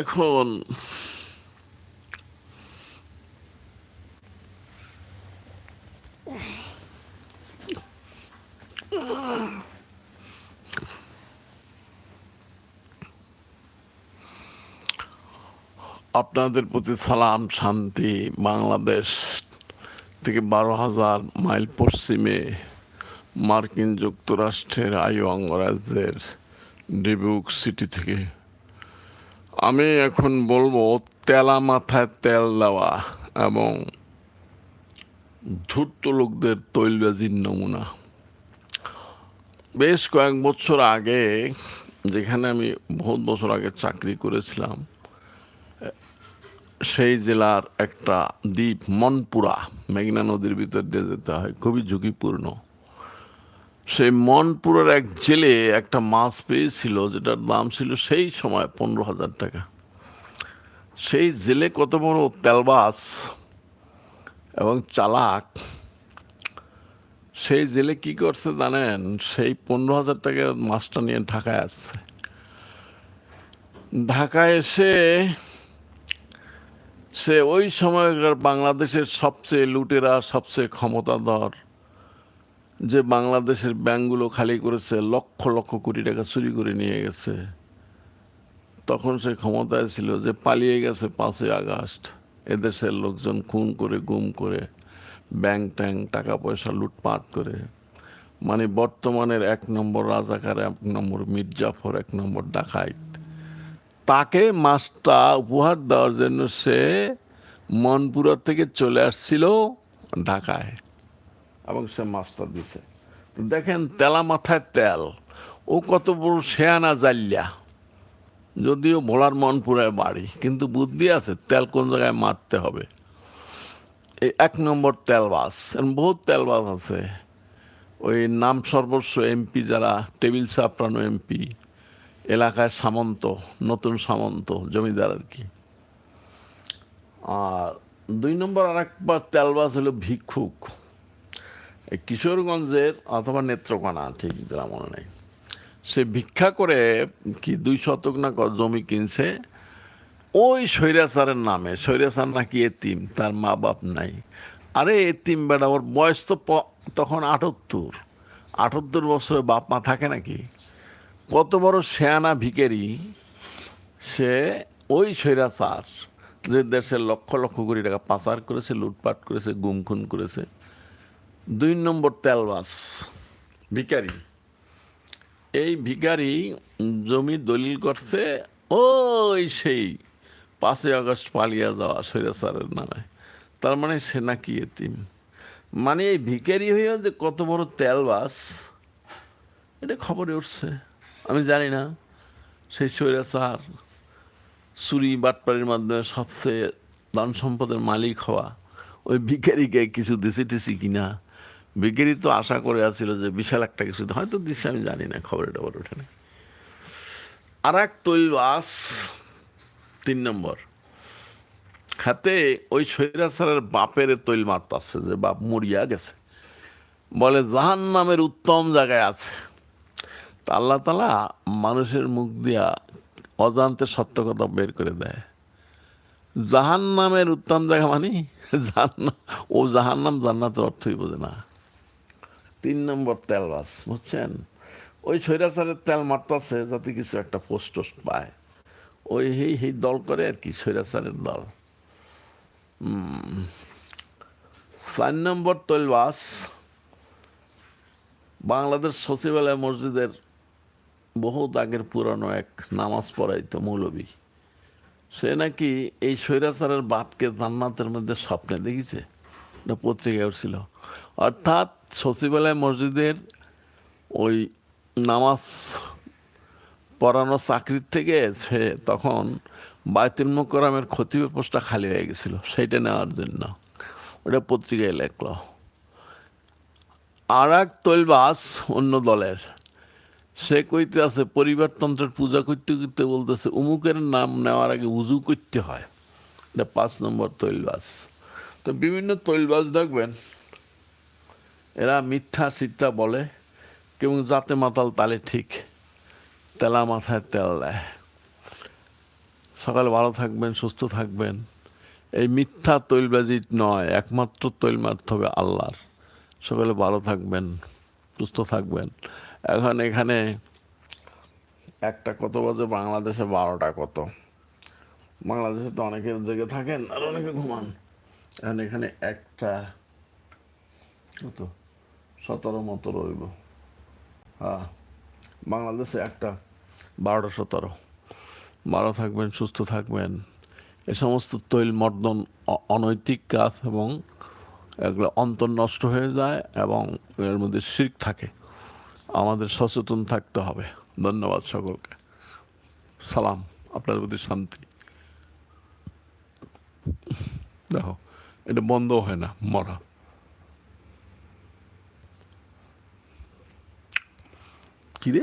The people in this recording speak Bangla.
এখন আপনাদের প্রতি সালাম, শান্তি, বাংলাদেশ থেকে বারো হাজার মাইল পশ্চিমে মার্কিন যুক্তরাষ্ট্রের আয়ু অঙ্গরাজ্যের ডিবুক সিটি থেকে। আমি এখন বলব, তেলা মাথায় তেল দেওয়া এবং ধূর্ত লোকদের তৈলবাজির নমুনা। বেশ কয়েক বছর আগে, যেখানে আমি বহুত বছর আগে চাকরি করেছিলাম, সেই জেলার একটা দ্বীপ, মনপুরা, মেঘনা নদীর ভিতর দিয়ে যেতে হয়। খুবই ঝুঁকিপূর্ণ। সেই মনপুরের এক জেলে একটা মাছ পেয়েছিল, যেটার দাম ছিল সেই সময় পনেরো হাজার টাকা। সেই জেলে কত বড় তেলবাস এবং চালাক, সেই জেলে কি করছে জানেন? সেই পনেরো হাজার টাকার মাছটা নিয়ে ঢাকায় আসছে। ঢাকায় এসে সে ওই সময়কার বাংলাদেশের সবচেয়ে লুটেরা, সবচেয়ে ক্ষমতাধর যে বাংলাদেশের ব্যাংকগুলো খালি করেছে, লক্ষ লক্ষ কোটি টাকা চুরি করে নিয়ে গেছে। তখন সে ক্ষমতায় ছিল যে পালিয়ে গেছে পাঁচই আগস্ট। এদেশের লোকজন খুন করে, গুম করে, ব্যাংক ট্যাঙ্ক টাকা পয়সা লুটপাট করে। মানে বর্তমানের এক নম্বর রাজাকার, এক নম্বর মির্জাফর এক নম্বর ডাকাইত। তাকে মাছটা উপহার দেওয়ার জন্য সে মনপুরা থেকে চলে আসছিল ঢাকায়। এবং সে মাছটা দিছে। তো দেখেন, তেলা মাথায় তেল। ও কত বড় শেয়ানা জাল্লা। যদিও ভোলার মন পুরায় বাড়ি, কিন্তু বুদ্ধি আছে তেল কোন জায়গায় মারতে হবে। এই এক নম্বর তেলবাস বহুত তেলবাস আছে। ওই নাম সর্বস্ব এমপি যারা, টেবিল চাপড়ানো এমপি, এলাকায় সামন্ত, নতুন সামন্ত জমিদার আর কি। আর দুই নম্বর আর একবার তেলবাস হলো ভিক্ষুক। কিশোরগঞ্জের অথবা নেত্রকোনা, ঠিক যারা মনে নেই। সে ভিক্ষা করে কি দুই শতক না জমি কিনছে? ওই স্বৈরাচারের নামে স্বৈরাচার নাকি এতিম, তার মা বাপ নাই। আরে এতিম বেটা, ওর বয়স তো তখন আটাত্তর। আটাত্তর বছরে বাপ মা থাকে নাকি? কত বড় শেয়ানা ভিকেরি সে ওই স্বৈরাচার যে দেশের লক্ষ লক্ষ কোটি টাকা পাচার করেছে, লুটপাট করেছে, গুম খুন করেছে দুই নম্বর তেলবাস ভিকারি এই ভিখারি জমি দলিল করছে ওই সেই পাঁচই আগস্ট পালিয়ে যাওয়া স্বৈরাচারের নামে। তার মানে সে নাকি এতিম। মানে এই ভিখারি হয়েও যে কত বড় তেলবাস এটা খবরে উঠছে। আমি জানি না সেই স্বৈরাচার চুরি বাটপাড়ির মাধ্যমে সবচেয়ে ধন সম্পদের মালিক হওয়া ওই ভিখারিকে কিছু দিছে টিসি কিনা ভিখারি তো আশা করে আছিল যে বিশাল একটা কিছু হয়তো দিচ্ছে, আমি জানি না, খবরে টবর ওঠে আর এক তৈলবাস, তিন নম্বর। হাতে ওই স্বৈরাচারের বাপের তৈল মারতাছে যে বাপ মরিয়া গেছে। বলে জাহান নামের উত্তম জায়গায় আছে। তা আল্লাহ তালা মানুষের মুখ দিয়া অজান্তে সত্য কথা বের করে দেয়। জাহান নামের উত্তম জায়গা মানে জাহান্নাম ও জাহান নাম জান্নাতের অর্থই বোঝে না। নম্বর তেলবাস বুঝছেন? ওই স্বৈরাচারের তেল মারতাছে যাতে কিছু একটা পোস্ট টোস্ট পায়। ওই হেই হেই দল করে আর কি, স্বৈরাচারের দল। চার নম্বর তৈলবাস বাংলাদেশ সচিবালয় মসজিদের বহুত আগের পুরানো এক নামাজ পড়াইতো মৌলবী। সে নাকি এই স্বৈরাচারের বাপকে জান্নাতের মধ্যে স্বপ্নে দেখিছে? এটা পত্রিকায় উঠছিল। অর্থাৎ সচিবালয় মসজিদের ওই নামাজ পড়ানো চাকরির থেকে সে তখন বায়তুল মোকরামের খতিবের পোস্টটা খালি হয়ে গেছিল, সেইটা নেওয়ার জন্য। ওটা পত্রিকায় লেখলো। আর এক তৈলবাস অন্য দলের, সে কইতে আছে, পরিবারতন্ত্রের পূজা করতে করতে বলতেছে, উমুকের নাম নেওয়ার আগে উজু করতে হয়। এটা পাঁচ নম্বর তৈলবাস তো বিভিন্ন তৈলবাস দেখবেন এরা মিথ্যা সিদ্ধা বলে কেউ যাতে মাতাল তালে ঠিক, তেলা মাথায় তেল দেয়। সকালে ভালো থাকবেন, সুস্থ থাকবেন। এই মিথ্যা তৈলবাজি নয়, একমাত্র তৈল মারতে হবে আল্লাহর। সকালে ভালো থাকবেন, সুস্থ থাকবেন। এখন এখানে একটা কত বাজে? বাংলাদেশে বারোটা কত? বাংলাদেশে তো অনেকে জেগে থাকেন আর অনেকে ঘুমান। এখন এখানে একটা কত? সতেরো মতো রইব। হ্যাঁ বাংলাদেশে একটা বারোটা সতেরো। ভালো থাকবেন, সুস্থ থাকবেন। এ সমস্ত তৈল মর্দন অনৈতিক কাজ এবং এগুলো অন্তর নষ্ট হয়ে যায় এবং এর মধ্যে শির্ক থাকে। আমাদের সচেতন থাকতে হবে। ধন্যবাদ সকলকে। সালাম, আপনার প্রতি শান্তি। দেখো, এটা বন্ধ হয় না, মরা। কি রে